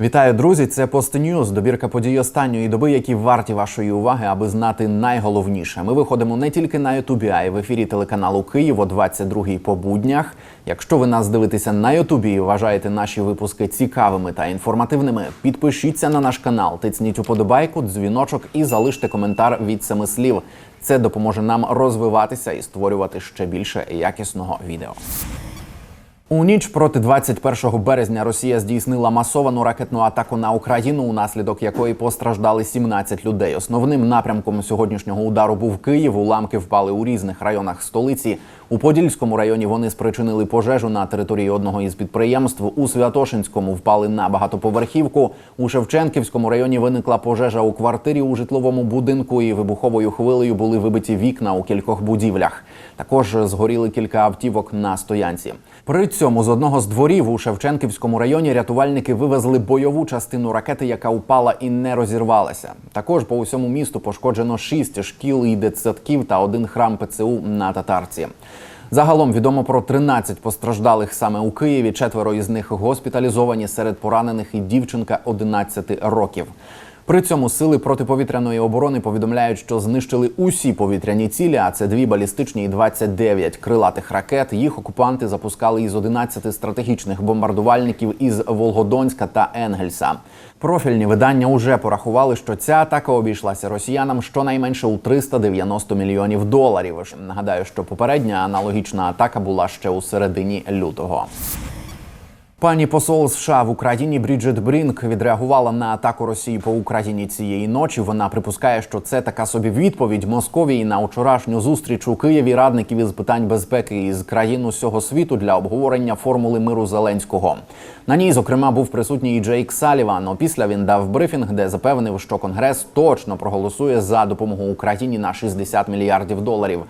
Вітаю, друзі! Це Постньюз, добірка подій останньої доби, які варті вашої уваги, аби знати найголовніше. Ми виходимо не тільки на Ютубі, а й в ефірі телеканалу Київ о 22-й по буднях. Якщо ви нас дивитеся на Ютубі і вважаєте наші випуски цікавими та інформативними, підпишіться на наш канал, тицніть уподобайку, дзвіночок і залиште коментар від семи слів. Це допоможе нам розвиватися і створювати ще більше якісного відео. У ніч проти 21 березня Росія здійснила масовану ракетну атаку на Україну, унаслідок якої постраждали 17 людей. Основним напрямком сьогоднішнього удару був Київ. Уламки впали у різних районах столиці. У Подільському районі вони спричинили пожежу на території одного із підприємств. У Святошинському впали на багатоповерхівку. У Шевченківському районі виникла пожежа у квартирі у житловому будинку. І вибуховою хвилею були вибиті вікна у кількох будівлях. Також згоріли кілька автівок на стоянці. При цьому з одного з дворів у Шевченківському районі рятувальники вивезли бойову частину ракети, яка упала і не розірвалася. Також по усьому місту пошкоджено шість шкіл і дитсадків та один храм ПЦУ на татарці. Загалом відомо про 13 постраждалих саме у Києві. Четверо із них госпіталізовані серед поранених і дівчинка 11 років. При цьому сили протиповітряної оборони повідомляють, що знищили усі повітряні цілі, а це дві балістичні і 29 крилатих ракет. Їх окупанти запускали із 11 стратегічних бомбардувальників із Волгодонська та Енгельса. Профільні видання уже порахували, що ця атака обійшлася росіянам щонайменше у 390 мільйонів доларів. Нагадаю, що попередня аналогічна атака була ще у середині лютого. Пані посол США в Україні Бріджит Брінк відреагувала на атаку Росії по Україні цієї ночі. Вона припускає, що це така собі відповідь Московії на вчорашню зустріч у Києві радників із питань безпеки із країн усього світу для обговорення формули миру Зеленського. На ній, зокрема, був присутній і Джейк Саліван. Опісля він дав брифінг, де запевнив, що Конгрес точно проголосує за допомогу Україні на 60 мільярдів доларів.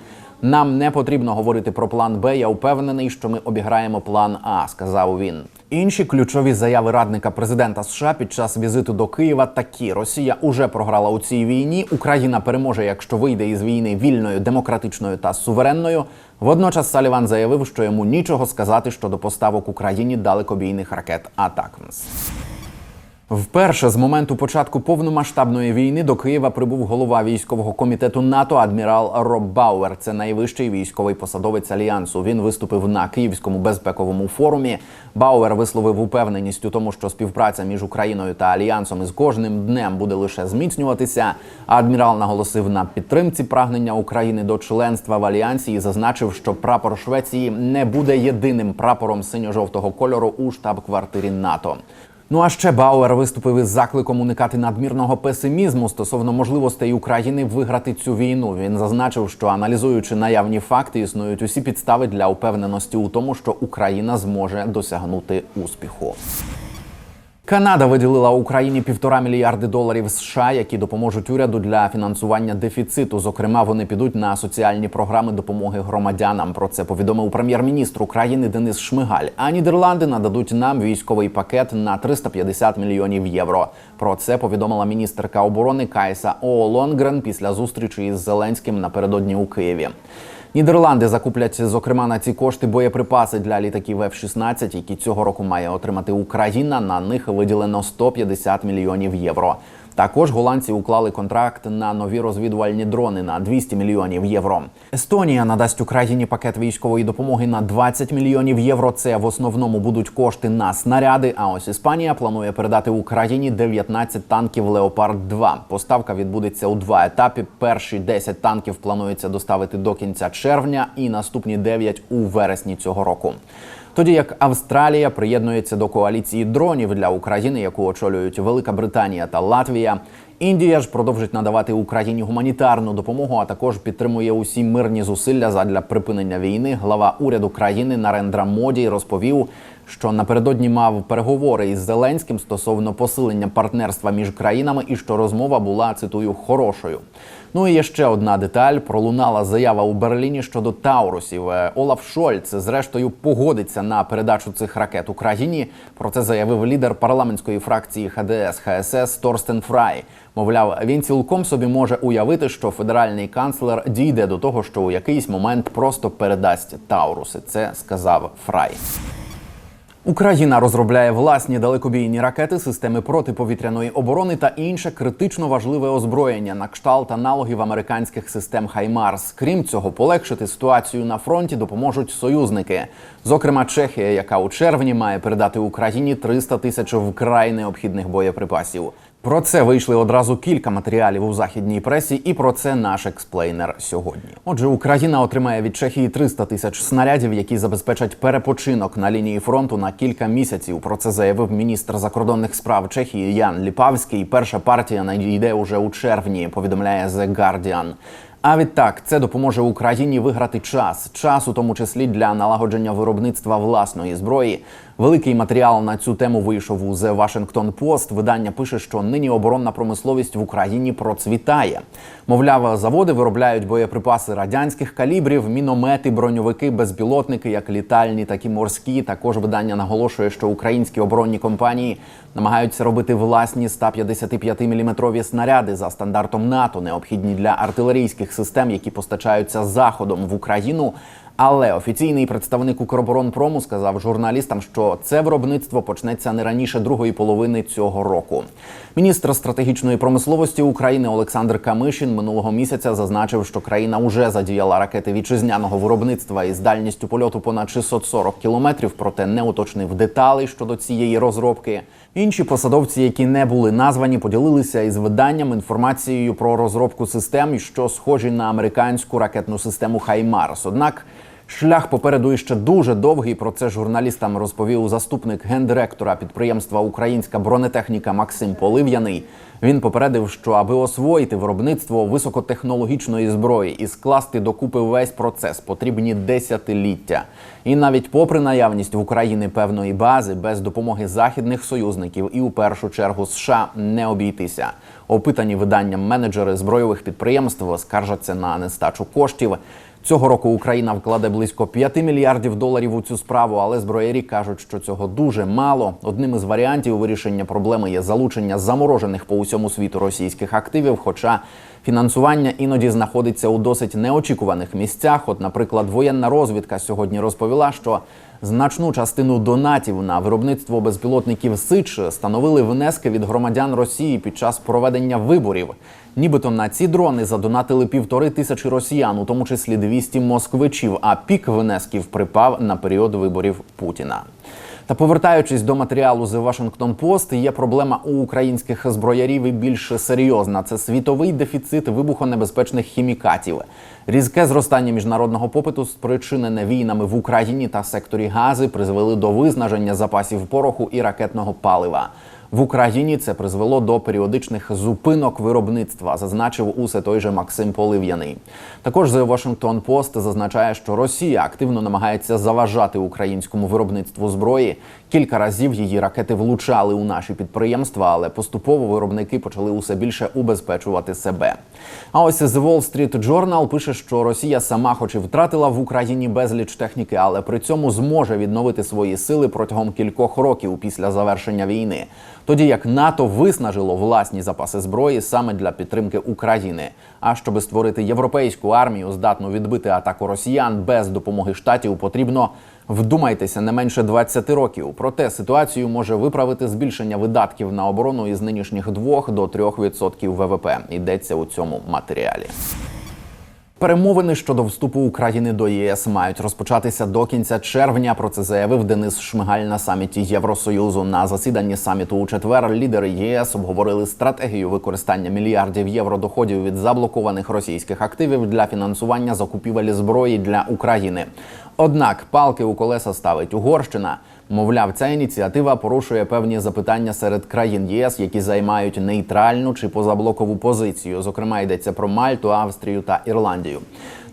Нам не потрібно говорити про план Б. Я впевнений, що ми обіграємо план А, сказав він. Інші ключові заяви радника президента США під час візиту до Києва такі: Росія уже програла у цій війні. Україна переможе, якщо вийде із війни вільною, демократичною та суверенною. Водночас Саліван заявив, що йому нічого сказати щодо поставок Україні далекобійних ракет Атакмс. Вперше з моменту початку повномасштабної війни до Києва прибув голова військового комітету НАТО адмірал Роб Бауер. Це найвищий військовий посадовець альянсу. Він виступив на Київському безпековому форумі. Бауер висловив упевненість у тому, що співпраця між Україною та альянсом із кожним днем буде лише зміцнюватися. Адмірал наголосив на підтримці прагнення України до членства в альянсі і зазначив, що прапор Швеції не буде єдиним прапором синьо-жовтого кольору у штаб-квартирі НАТО. Ну а ще Бауер виступив із закликом уникати надмірного песимізму стосовно можливостей України виграти цю війну. Він зазначив, що аналізуючи наявні факти, існують усі підстави для упевненості у тому, що Україна зможе досягнути успіху. Канада виділила Україні півтора мільярди доларів США, які допоможуть уряду для фінансування дефіциту. Зокрема, вони підуть на соціальні програми допомоги громадянам. Про це повідомив прем'єр-міністр України Денис Шмигаль. А Нідерланди нададуть нам військовий пакет на 350 мільйонів євро. Про це повідомила міністерка оборони Кайса Оолонгрен після зустрічі із Зеленським напередодні у Києві. Нідерланди закуплять, зокрема, на ці кошти боєприпаси для літаків F-16, які цього року має отримати Україна. На них виділено 150 мільйонів євро. Також голландці уклали контракт на нові розвідувальні дрони на 200 мільйонів євро. Естонія надасть Україні пакет військової допомоги на 20 мільйонів євро. Це в основному будуть кошти на снаряди. А ось Іспанія планує передати Україні 19 танків Леопард 2 Поставка відбудеться у два етапи. Перші 10 танків планується доставити до кінця червня, і наступні 9 у вересні цього року. Тоді як Австралія приєднується до коаліції дронів для України, яку очолюють Велика Британія та Латвія. Індія ж продовжить надавати Україні гуманітарну допомогу, а також підтримує усі мирні зусилля задля припинення війни. Глава уряду країни Нарендра Моді розповів, що напередодні мав переговори із Зеленським стосовно посилення партнерства між країнами, і що розмова була цитую хорошою. Ну і є ще одна деталь: пролунала заява у Берліні щодо Таурусів. Е, Олаф Шольц, зрештою, погодиться на передачу цих ракет Україні. Про це заявив лідер парламентської фракції ХДС ХСС Торстен Фрай. Мовляв, він цілком собі може уявити, що федеральний канцлер дійде до того, що у якийсь момент просто передасть Тауруси. Це сказав Фрай. Україна розробляє власні далекобійні ракети, системи протиповітряної оборони та інше критично важливе озброєння на кшталт аналогів американських систем Хаймарс. Крім цього, полегшити ситуацію на фронті допоможуть союзники. Зокрема, Чехія, яка у червні має передати Україні 300 тисяч вкрай необхідних боєприпасів. Про це вийшли одразу кілька матеріалів у західній пресі, і про це наш експлейнер сьогодні. Отже, Україна отримає від Чехії 300 тисяч снарядів, які забезпечать перепочинок на лінії фронту на кілька місяців. Про це заявив міністр закордонних справ Чехії Ян Ліпавський. Перша партія надійде уже у червні. Повідомляє The Guardian. А відтак це допоможе Україні виграти час, час у тому числі для налагодження виробництва власної зброї. Великий матеріал на цю тему вийшов у The Washington Post. Видання пише, що нині оборонна промисловість в Україні процвітає. Мовляв, заводи виробляють боєприпаси радянських калібрів, міномети, броньовики, безпілотники, як літальні, так і морські. Також видання наголошує, що українські оборонні компанії намагаються робити власні 155-мм снаряди за стандартом НАТО, необхідні для артилерійських систем, які постачаються заходом в Україну. Але офіційний представник Укроборонпрому сказав журналістам, що це виробництво почнеться не раніше другої половини цього року. Міністр стратегічної промисловості України Олександр Камишин минулого місяця зазначив, що країна вже задіяла ракети вітчизняного виробництва із дальністю польоту понад 640 кілометрів, проте не уточнив деталей щодо цієї розробки. Інші посадовці, які не були названі, поділилися із виданням інформацією про розробку систем, що схожі на американську ракетну систему Хаймарс. Однак шлях попереду іще дуже довгий. Про це журналістам розповів заступник гендиректора підприємства Українська бронетехніка Максим Полив'яний. Він попередив, що аби освоїти виробництво високотехнологічної зброї і скласти докупи весь процес, потрібні десятиліття. І навіть попри наявність в Україні певної бази, без допомоги західних союзників і у першу чергу США не обійтися. Опитані виданням менеджери збройових підприємств скаржаться на нестачу коштів. Цього року Україна вкладе близько 5 мільярдів доларів у цю справу, але зброярі кажуть, що цього дуже мало. Одним із варіантів вирішення проблеми є залучення заморожених по усьому світу російських активів. Хоча фінансування іноді знаходиться у досить неочікуваних місцях. От, наприклад, воєнна розвідка сьогодні розповіла, що значну частину донатів на виробництво безпілотників Сич становили внески від громадян Росії під час проведення виборів. Нібито на ці дрони задонатили півтори тисячі росіян, у тому числі 200 москвичів. А пік внесків припав на період виборів Путіна. Та повертаючись до матеріалу The Washington Post, є проблема у українських зброярів і більш серйозна. Це світовий дефіцит вибухонебезпечних хімікатів. Різке зростання міжнародного попиту, спричинене війнами в Україні та секторі гази, призвели до виснаження запасів пороху і ракетного палива. В Україні це призвело до періодичних зупинок виробництва, зазначив усе той же Максим Полив'яний. Також The Washington Post зазначає, що Росія активно намагається заважати українському виробництву зброї. Кілька разів її ракети влучали у наші підприємства, але поступово виробники почали усе більше убезпечувати себе. А ось The Wall Street Journal пише, що Росія сама, хоч і втратила в Україні безліч техніки, але при цьому зможе відновити свої сили протягом кількох років після завершення війни. Тоді як НАТО виснажило власні запаси зброї саме для підтримки України. А щоб створити європейську армію, здатну відбити атаку росіян без допомоги штатів, потрібно вдумайтеся не менше 20 років. Проте ситуацію може виправити збільшення видатків на оборону із нинішніх 2 до 3% ВВП. Йдеться у цьому матеріалі. Перемовини щодо вступу України до ЄС мають розпочатися до кінця червня. Про це заявив Денис Шмигаль на саміті Євросоюзу. На засіданні саміту у четвер лідери ЄС обговорили стратегію використання мільярдів євро доходів від заблокованих російських активів для фінансування закупівель зброї для України. Однак палки у колеса ставить Угорщина. Мовляв, ця ініціатива порушує певні запитання серед країн ЄС, які займають нейтральну чи позаблокову позицію. Зокрема, йдеться про Мальту, Австрію та Ірландію.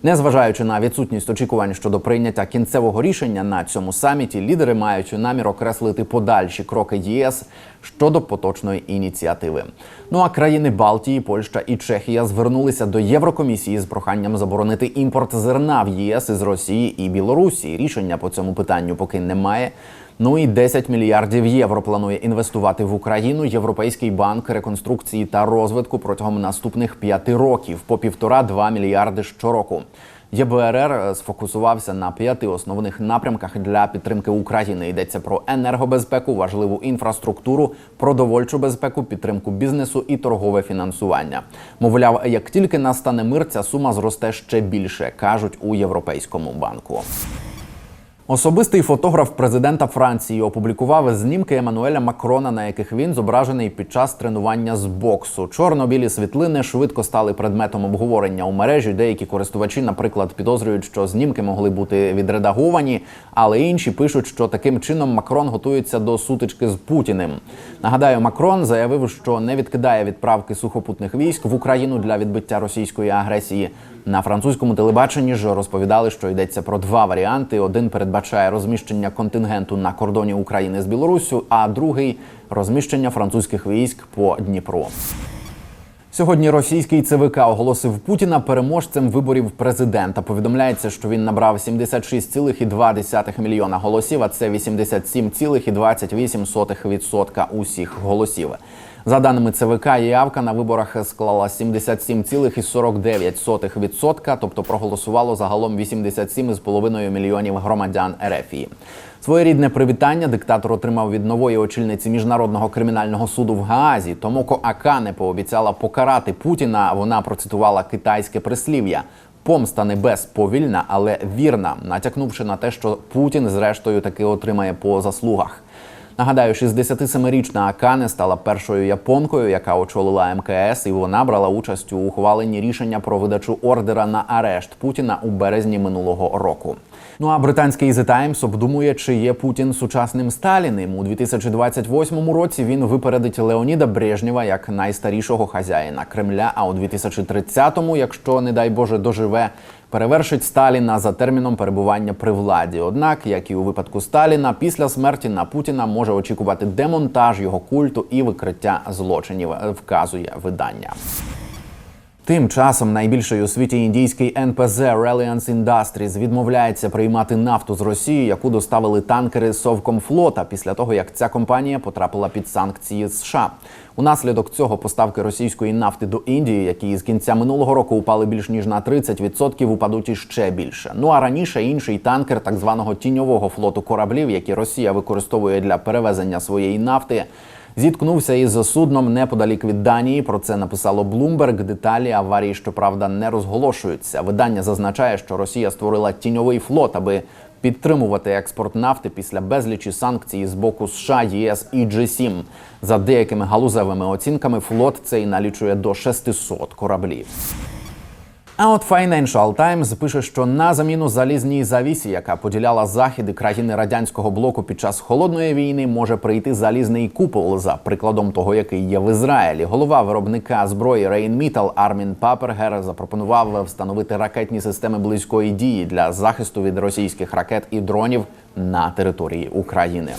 Незважаючи на відсутність очікувань щодо прийняття кінцевого рішення на цьому саміті, лідери мають намір окреслити подальші кроки ЄС щодо поточної ініціативи. Ну а країни Балтії, Польща і Чехія звернулися до Єврокомісії з проханням заборонити імпорт зерна в ЄС із Росії і Білорусі. Рішення по цьому питанню поки немає. Ну і 10 мільярдів євро планує інвестувати в Україну Європейський банк реконструкції та розвитку протягом наступних п'яти років по півтора-два мільярди щороку. ЄБРР сфокусувався на п'яти основних напрямках для підтримки України. Йдеться про енергобезпеку, важливу інфраструктуру, продовольчу безпеку, підтримку бізнесу і торгове фінансування. Мовляв, як тільки настане мир, ця сума зросте ще більше, кажуть у Європейському банку. Особистий фотограф президента Франції опублікував знімки Еммануеля Макрона, на яких він зображений під час тренування з боксу. Чорно-білі світлини швидко стали предметом обговорення у мережі. Деякі користувачі, наприклад, підозрюють, що знімки могли бути відредаговані, але інші пишуть, що таким чином Макрон готується до сутички з Путіним. Нагадаю, Макрон заявив, що не відкидає відправки сухопутних військ в Україну для відбиття російської агресії. На французькому телебаченні ж розповідали, що йдеться про два варіанти: один передбачає розміщення контингенту на кордоні України з Білоруссю, а другий розміщення французьких військ по Дніпру. Сьогодні російський ЦВК оголосив Путіна переможцем виборів президента. Повідомляється, що він набрав 76,2 мільйона голосів, а це 87,28% усіх голосів. За даними ЦВК, явка на виборах склала 77,49%, тобто проголосувало загалом 87,5 мільйонів громадян РФ. Своєрідне привітання диктатор отримав від нової очільниці міжнародного кримінального суду в Гаазі. Томоко Акане пообіцяла покарати Путіна. Вона процитувала китайське прислів'я. Помста небес повільна, але вірна, натякнувши на те, що Путін, зрештою, таки отримає по заслугах. Нагадаю, 67-річна Акане стала першою японкою, яка очолила МКС, і вона брала участь у ухваленні рішення про видачу ордера на арешт Путіна у березні минулого року. Ну а британський The Times обдумує, чи є Путін сучасним Сталіним. У 2028 році він випередить Леоніда Брежнєва як найстарішого хазяїна Кремля. А у 2030-му, якщо не дай Боже доживе, перевершить Сталіна за терміном перебування при владі. Однак, як і у випадку Сталіна, після смерті на Путіна може очікувати демонтаж його культу і викриття злочинів, вказує видання. Тим часом найбільший у світі індійський НПЗ Reliance Industries відмовляється приймати нафту з Росії, яку доставили танкери Совкомфлота після того, як ця компанія потрапила під санкції США. Унаслідок цього поставки російської нафти до Індії, які з кінця минулого року упали більш ніж на 30%, упадуть іще більше. Ну а раніше інший танкер так званого тіньового флоту кораблів, які Росія використовує для перевезення своєї нафти. Зіткнувся із судном неподалік від Данії. Про це написало Bloomberg. Деталі аварії, щоправда, не розголошуються. Видання зазначає, що Росія створила тіньовий флот, аби підтримувати експорт нафти після безлічі санкцій з боку США, ЄС і G7. За деякими галузевими оцінками, флот цей налічує до 600 кораблів. А от Financial Times пише, що на заміну залізній завісі, яка поділяла західи країни радянського блоку під час холодної війни, може прийти залізний купол за прикладом того, який є в Ізраїлі. Голова виробника зброї Rheinmetall Армін Папергер запропонував встановити ракетні системи близької дії для захисту від російських ракет і дронів на території України.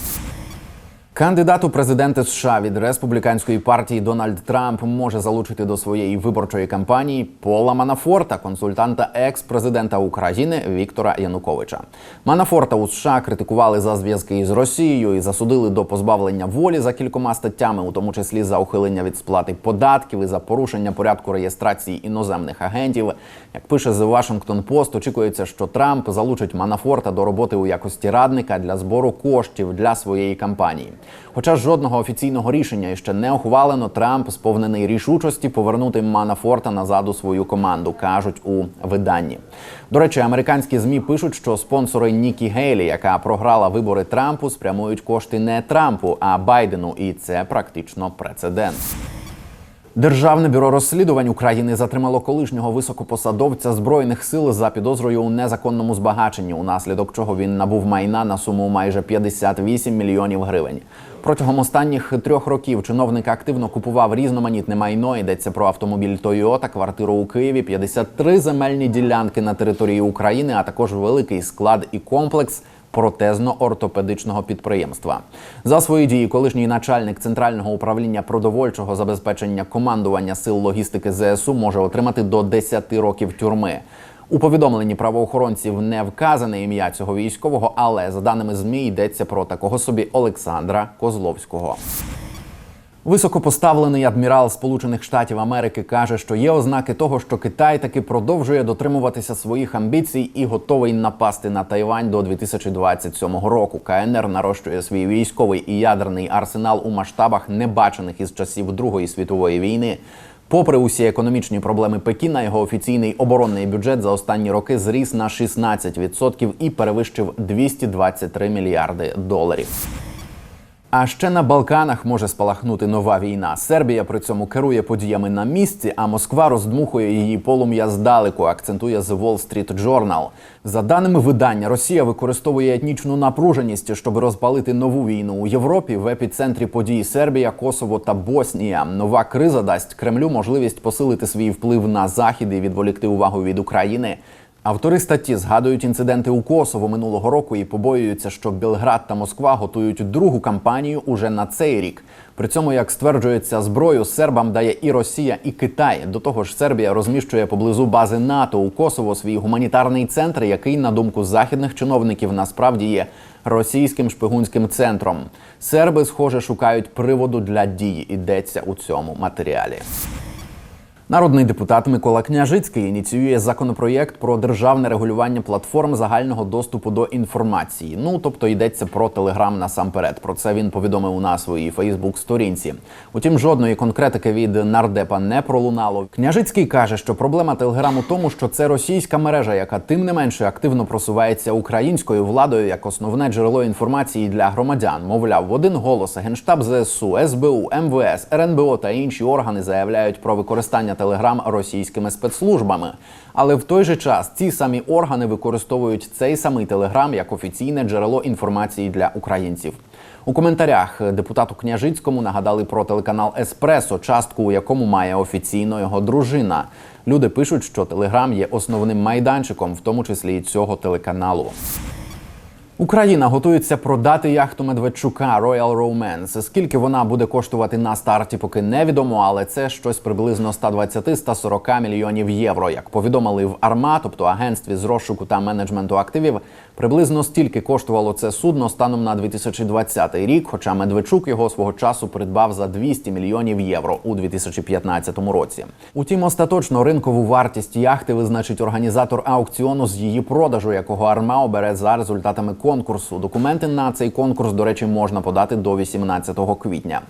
Кандидат у президенти США від республіканської партії Дональд Трамп може залучити до своєї виборчої кампанії Пола Манафорта, консультанта екс-президента України Віктора Януковича. Манафорта у США критикували за зв'язки із Росією і засудили до позбавлення волі за кількома статтями, у тому числі за ухилення від сплати податків і за порушення порядку реєстрації іноземних агентів. Як пише The Washington Post, очікується, що Трамп залучить Манафорта до роботи у якості радника для збору коштів для своєї кампанії. Хоча жодного офіційного рішення ще не ухвалено, Трамп сповнений рішучості повернути Манафорта назад у свою команду, кажуть у виданні. До речі, американські змі пишуть, що спонсори Нікі Гейлі, яка програла вибори Трампу, спрямують кошти не Трампу, а Байдену, і це практично прецедент. Державне бюро розслідувань України затримало колишнього високопосадовця збройних сил за підозрою у незаконному збагаченні, унаслідок чого він набув майна на суму майже 58 мільйонів гривень. Протягом останніх трьох років чиновник активно купував різноманітне майно. Йдеться про автомобіль Toyota, квартиру у Києві, 53 земельні ділянки на території України, а також великий склад і комплекс протезно-ортопедичного підприємства. За свої дії колишній начальник центрального управління продовольчого забезпечення командування сил логістики ЗСУ може отримати до 10 років тюрми. У повідомленні правоохоронців не вказане ім'я цього військового, але за даними змі йдеться про такого собі Олександра Козловського. Високопоставлений адмірал Сполучених Штатів Америки каже, що є ознаки того, що Китай таки продовжує дотримуватися своїх амбіцій і готовий напасти на Тайвань до 2027 року. КНР нарощує свій військовий і ядерний арсенал у масштабах, не бачених із часів Другої світової війни. Попри усі економічні проблеми Пекіна, його офіційний оборонний бюджет за останні роки зріс на 16% і перевищив 223 мільярди доларів. А ще на Балканах може спалахнути нова війна. Сербія при цьому керує подіями на місці, а Москва роздмухує її полум'я здалеку. Акцентує The Wall Street Journal. За даними видання, Росія використовує етнічну напруженість, щоб розпалити нову війну у Європі. В епіцентрі подій Сербія, Косово та Боснія. Нова криза дасть Кремлю можливість посилити свій вплив на захід і відволікти увагу від України. Автори статті згадують інциденти у Косово минулого року і побоюються, що Белград та Москва готують другу кампанію уже на цей рік. При цьому, як стверджується, зброю сербам дає і Росія, і Китай. До того ж, Сербія розміщує поблизу бази НАТО у Косово свій гуманітарний центр, який, на думку західних чиновників, насправді є російським шпигунським центром. Серби, схоже, шукають приводу для дії. Йдеться у цьому матеріалі. Народний депутат Микола Княжицький ініціює законопроєкт про державне регулювання платформ загального доступу до інформації. Ну тобто йдеться про телеграм насамперед. Про це він повідомив на своїй Фейсбук-сторінці. Утім, жодної конкретики від нардепа не пролунало. Княжицький каже, що проблема телеграм у тому, що це російська мережа, яка тим не менше активно просувається українською владою як основне джерело інформації для громадян. Мовляв, в один голос генштаб ЗСУ, СБУ, МВС, РНБО та інші органи заявляють про використання телеграм російськими спецслужбами. Але в той же час ці самі органи використовують цей самий телеграм як офіційне джерело інформації для українців. У коментарях депутату Княжицькому нагадали про телеканал Еспресо, частку у якому має офіційно його дружина. Люди пишуть, що телеграм є основним майданчиком, в тому числі і цього телеканалу. Україна готується продати яхту Медведчука Royal Romance. Скільки вона буде коштувати на старті, поки невідомо, але це щось приблизно 120-140 мільйонів євро. Як повідомили в АРМА, тобто агентстві з розшуку та менеджменту активів, приблизно стільки коштувало це судно станом на 2020 рік. Хоча Медведчук його свого часу придбав за 200 мільйонів євро у 2015 році. Утім, остаточно ринкову вартість яхти визначить організатор аукціону з її продажу, якого АРМА обере за результатами конкурсу. Документи на цей конкурс, до речі, можна подати до 18 квітня.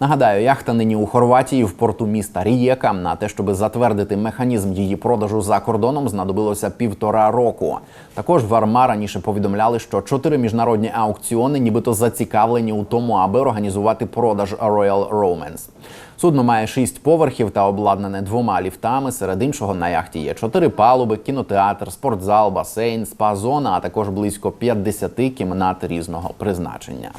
Нагадаю, яхта нині у Хорватії в порту міста Рієка. На те, щоб затвердити механізм її продажу за кордоном, знадобилося півтора року. Також в АРМА раніше повідомляли, що чотири міжнародні аукціони, нібито зацікавлені у тому, аби організувати продаж Royal Romance. Судно має шість поверхів та обладнане двома ліфтами. Серед іншого на яхті є чотири палуби, кінотеатр, спортзал, басейн, спа-зона, а також близько 50 кімнат різного призначення.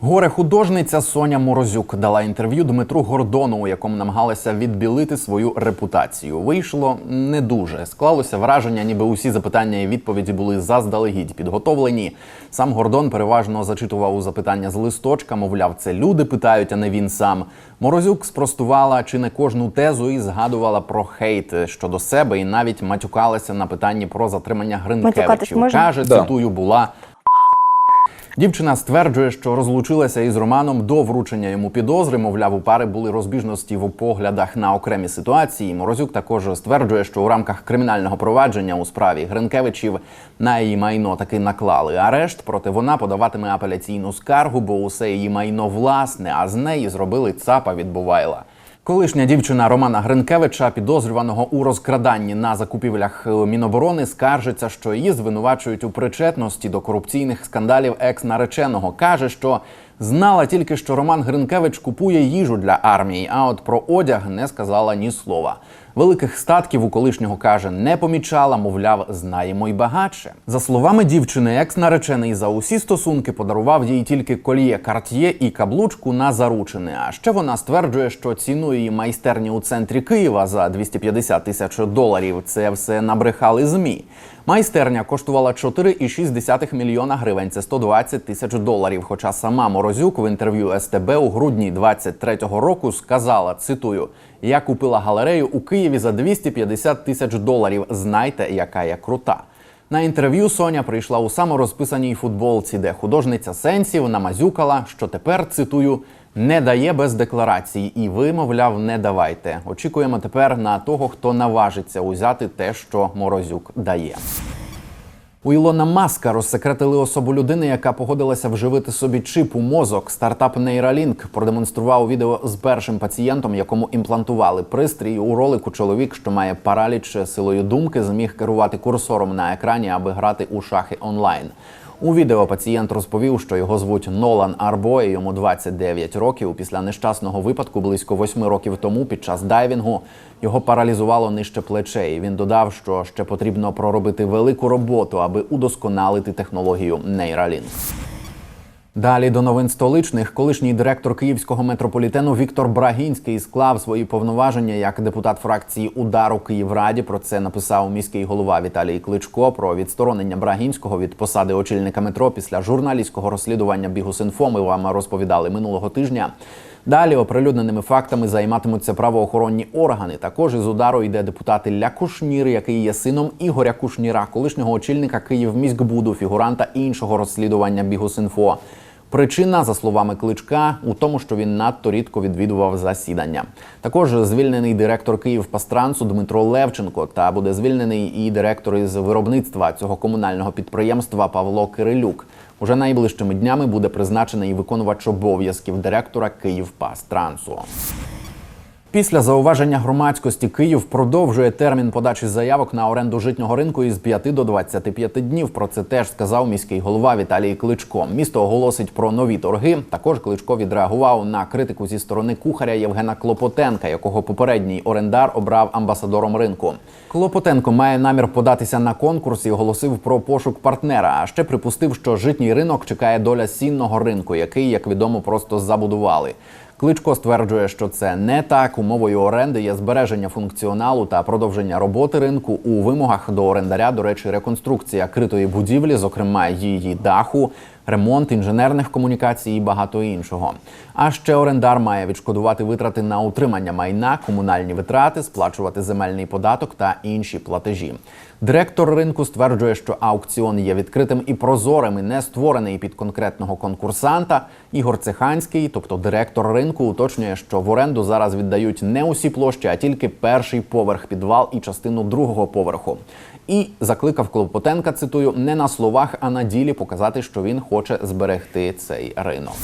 Горе-художниця Соня Морозюк дала інтерв'ю Дмитру Гордону, у якому намагалася відбілити свою репутацію. Вийшло не дуже. Склалося враження, ніби усі запитання і відповіді були заздалегідь підготовлені. Сам Гордон переважно зачитував у запитання з листочка, мовляв, це люди питають, а не він сам. Морозюк спростувала чи не кожну тезу і згадувала про хейт щодо себе, і навіть матюкалася на питанні про затримання Гринкевичів. Каже, Да. цитую, була Дівчина стверджує, що розлучилася із Романом до вручення йому підозри. Мовляв, у пари були розбіжності в поглядах на окремі ситуації. Морозюк також стверджує, що у рамках кримінального провадження у справі Гринкевичів на її майно таки наклали арешт. Проте вона подаватиме апеляційну скаргу, бо усе її майно власне, а з неї зробили цапа від Бувайла. Колишня дівчина Романа Гринкевича, підозрюваного у розкраданні на закупівлях е, Міноборони, скаржиться, що її звинувачують у причетності до корупційних скандалів екс-нареченого. каже, що знала тільки, що Роман Гринкевич купує їжу для армії, а от про одяг не сказала ні слова. Великих статків у колишнього каже, не помічала, мовляв, знаємо й багатше. За словами дівчини, екс-наречений за усі стосунки подарував їй тільки кольє Карт'є і каблучку на заручини. А ще вона стверджує, що цінує її майстерні у центрі Києва за 250 тисяч доларів. Це все набрехали змі. Майстерня коштувала 4,6 мільйона гривень. Це 120 тисяч доларів. Хоча сама Морозюк в інтерв'ю СТБ у грудні 23-го року сказала: цитую: я купила галерею у Києві за 250 тисяч доларів. Знайте, яка я крута. На інтерв'ю Соня прийшла у саморозписаній футболці, де художниця сенсів намазюкала, що тепер цитую не дає без декларації, і ви, мовляв, не давайте. Очікуємо тепер на того, хто наважиться узяти те, що Морозюк дає. У Ілона Маска розсекретили особу людини, яка погодилася вживити собі чип у мозок. Стартап Neuralink продемонстрував відео з першим пацієнтом, якому імплантували пристрій. У ролику чоловік, що має параліч силою думки, зміг керувати курсором на екрані, аби грати у шахи онлайн. У відео пацієнт розповів, що його звуть Нолан Арбо, і йому 29 років. Після нещасного випадку близько 8 років тому під час дайвінгу його паралізувало нижче плечей. Він додав, що ще потрібно проробити велику роботу, аби удосконалити технологію Neuralink. Далі до новин столичних колишній директор київського метрополітену Віктор Брагінський склав свої повноваження як депутат фракції Удар у Київраді. Про це написав міський голова Віталій Кличко. Про відсторонення Брагінського від посади очільника метро після журналістського розслідування Бігусинфо ми вам розповідали минулого тижня. Далі оприлюдненими фактами займатимуться правоохоронні органи. Також із удару йде депутат Ілля Кушнір, який є сином Ігоря Кушніра, колишнього очільника Київміськбуду, фігуранта іншого розслідування Бігусинфо. Причина, за словами кличка, у тому, що він надто рідко відвідував засідання. Також звільнений директор Київпастрансу Дмитро Левченко та буде звільнений і директор із виробництва цього комунального підприємства Павло Кирилюк. Уже найближчими днями буде призначений виконувач обов'язків директора Київпастрансу. Після зауваження громадськості Київ продовжує термін подачі заявок на оренду житнього ринку із 5 до 25 днів. Про це теж сказав міський голова Віталій Кличко. Місто оголосить про нові торги. Також Кличко відреагував на критику зі сторони кухаря Євгена Клопотенка, якого попередній орендар обрав амбасадором ринку. Клопотенко має намір податися на конкурс і оголосив про пошук партнера. А ще припустив, що житній ринок чекає доля сінного ринку, який, як відомо, просто забудували. Кличко стверджує, що це не так. Умовою оренди є збереження функціоналу та продовження роботи ринку у вимогах до орендаря. До речі, реконструкція критої будівлі, зокрема її даху, ремонт інженерних комунікацій і багато іншого. А ще орендар має відшкодувати витрати на утримання майна, комунальні витрати, сплачувати земельний податок та інші платежі. Директор ринку стверджує, що аукціон є відкритим і прозорим, і не створений під конкретного конкурсанта. Ігор Цеханський, тобто директор ринку, уточнює, що в оренду зараз віддають не усі площі, а тільки перший поверх, підвал і частину другого поверху. І закликав Клопотенка, цитую, не на словах, а на ділі показати, що він хоче зберегти цей ринок.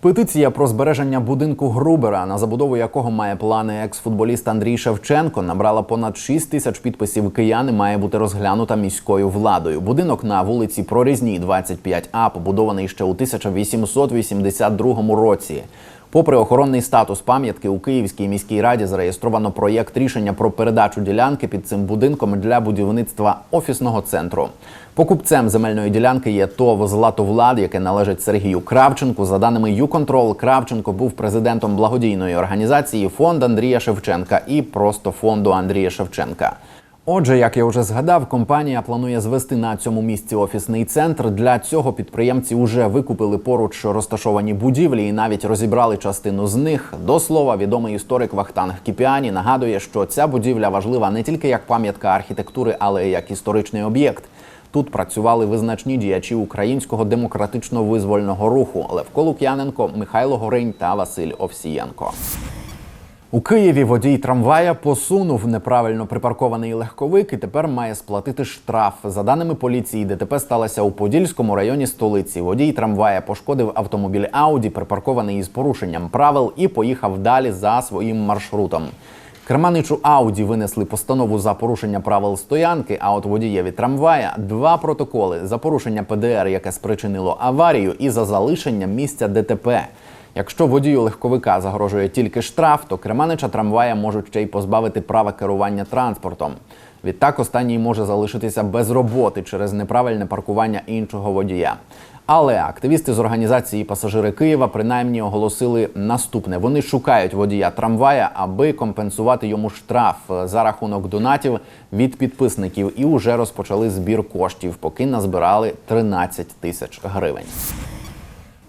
Петиція про збереження будинку Грубера, на забудову якого має плани екс-футболіст Андрій Шевченко, набрала понад 6 тисяч підписів киян і має бути розглянута міською владою. Будинок на вулиці Прорізній, 25А, побудований ще у 1882 році. Попри охоронний статус пам'ятки у Київській міській раді зареєстровано проєкт рішення про передачу ділянки під цим будинком для будівництва офісного центру. Покупцем земельної ділянки є ТОВ «Златовлад», яке належить Сергію Кравченку. За даними «Юконтрол», Кравченко був президентом благодійної організації Фонд Андрія Шевченка і просто фонду Андрія Шевченка. Отже, як я вже згадав, компанія планує звести на цьому місці офісний центр. Для цього підприємці вже викупили поруч розташовані будівлі і навіть розібрали частину з них. До слова, відомий історик Вахтанг Кіпіані нагадує, що ця будівля важлива не тільки як пам'ятка архітектури, але й як історичний об'єкт. Тут працювали визначні діячі українського демократично-визвольного руху Левко Лук'яненко, Михайло Горинь та Василь Овсієнко. У Києві водій трамвая посунув неправильно припаркований легковик і тепер має сплатити штраф. За даними поліції, ДТП сталося у Подільському районі столиці. Водій трамвая пошкодив автомобіль Ауді, припаркований із порушенням правил, і поїхав далі за своїм маршрутом. Керманичу Ауді винесли постанову за порушення правил стоянки. А от водієві трамвая два протоколи за порушення ПДР, яке спричинило аварію, і за залишення місця ДТП. Якщо водію легковика загрожує тільки штраф, то керманича трамвая можуть ще й позбавити права керування транспортом. Відтак останній може залишитися без роботи через неправильне паркування іншого водія. Але активісти з організації Пасажири Києва принаймні оголосили наступне: вони шукають водія трамвая, аби компенсувати йому штраф за рахунок донатів від підписників, і вже розпочали збір коштів, поки назбирали 13 тисяч гривень.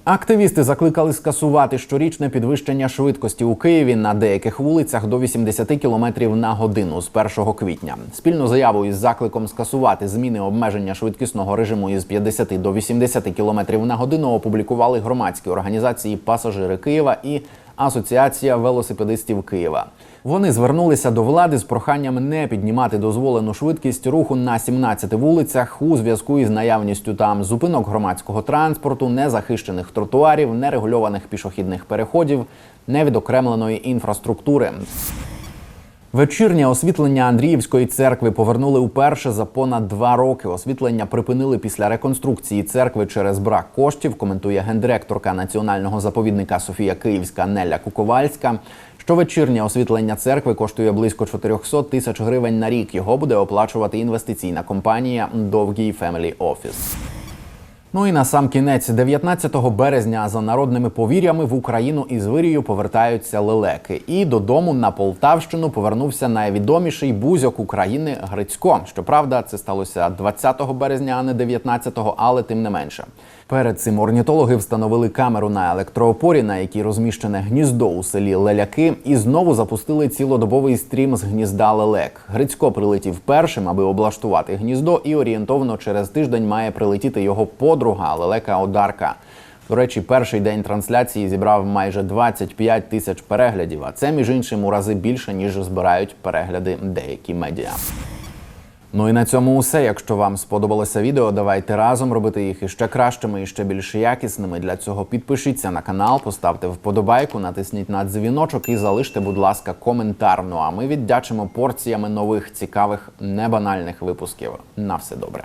Активісти закликали скасувати щорічне підвищення швидкості у Києві на деяких вулицях до 80 км на годину з 1 квітня. Спільну заяву із закликом скасувати зміни обмеження швидкісного режиму із 50 до 80 км на годину опублікували громадські організації Пасажири Києва і Асоціація велосипедистів Києва. Вони звернулися до влади з проханням не піднімати дозволену швидкість руху на 17 вулицях у зв'язку із наявністю там зупинок громадського транспорту, незахищених тротуарів, нерегульованих пішохідних переходів, невідокремленої інфраструктури. Вечірнє освітлення Андріївської церкви повернули уперше за понад два роки. Освітлення припинили після реконструкції церкви через брак коштів. Коментує гендиректорка національного заповідника Софія Київська Неля Куковальська. Щовечірнє освітлення церкви коштує близько 400 тисяч гривень на рік. Його буде оплачувати інвестиційна компанія Довгий Family Office. Ну і на сам кінець, 19 березня, за народними повір'ями в Україну із вирію повертаються лелеки. І додому на Полтавщину повернувся найвідоміший бузьок України Грицько. Щоправда, це сталося 20 березня, а не 19-го, але тим не менше. Перед цим орнітологи встановили камеру на електроопорі, на якій розміщене гніздо у селі Леляки, і знову запустили цілодобовий стрім з гнізда лелек. Грицько прилетів першим, аби облаштувати гніздо, і орієнтовно через тиждень має прилетіти його подруга лелека Одарка. До речі, перший день трансляції зібрав майже 25 тисяч переглядів. А це між іншим у рази більше ніж збирають перегляди деякі медіа. Ну і на цьому усе. Якщо вам сподобалося відео, давайте разом робити їх іще кращими і ще більш якісними. Для цього підпишіться на канал, поставте вподобайку, натисніть на дзвіночок і залиште, будь ласка, коментар. Ну а ми віддячимо порціями нових цікавих небанальних випусків. На все добре.